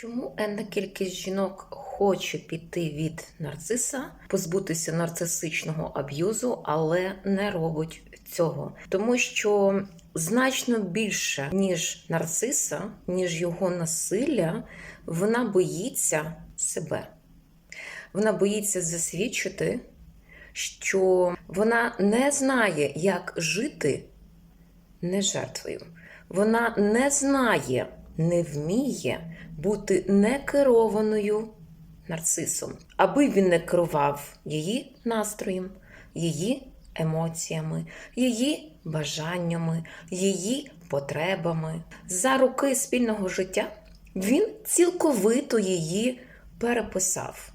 Чому енна кількість жінок хоче піти від нарциса, позбутися нарцисичного аб'юзу, але не робить цього? Тому що значно більше, ніж нарциса, ніж його насилля, вона боїться себе. Вона боїться засвідчити, що вона не знає, як жити не жертвою. Вона не знає, не вміє бути некерованою нарцисом, аби він не керував її настроєм, її емоціями, її бажаннями, її потребами. За роки спільного життя він цілковито її переписав,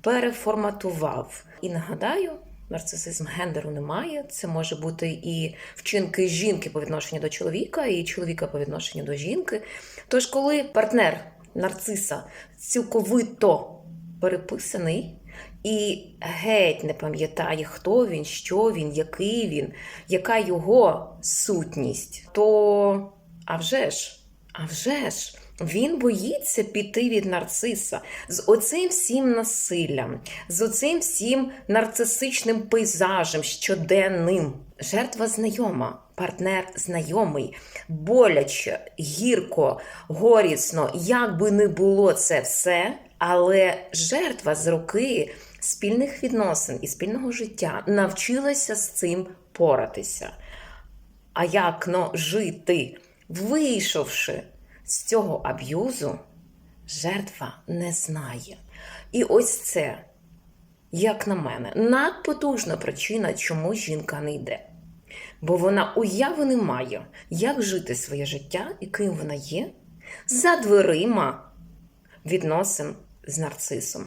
переформатував. І нагадаю, нарцисизм гендеру немає. Це може бути і вчинки жінки по відношенню до чоловіка, і чоловіка по відношенню до жінки. Тож, коли партнер нарциса цілковито переписаний і геть не пам'ятає, хто він, що він, який він, яка його сутність, то а вже ж, а вже ж. Він боїться піти від нарциса з оцим всім насиллям, з оцим всім нарцисичним пейзажем щоденним. Жертва знайома, партнер знайомий, боляче, гірко, горісно, як би не було це все, але жертва з роки спільних відносин і спільного життя навчилася з цим поратися. А як но жити, вийшовши з цього аб'юзу, жертва не знає. І ось це, як на мене, надпотужна причина, чому жінка не йде. Бо вона уяви не має, як жити своє життя і ким вона є за дверима відносин з нарцисом.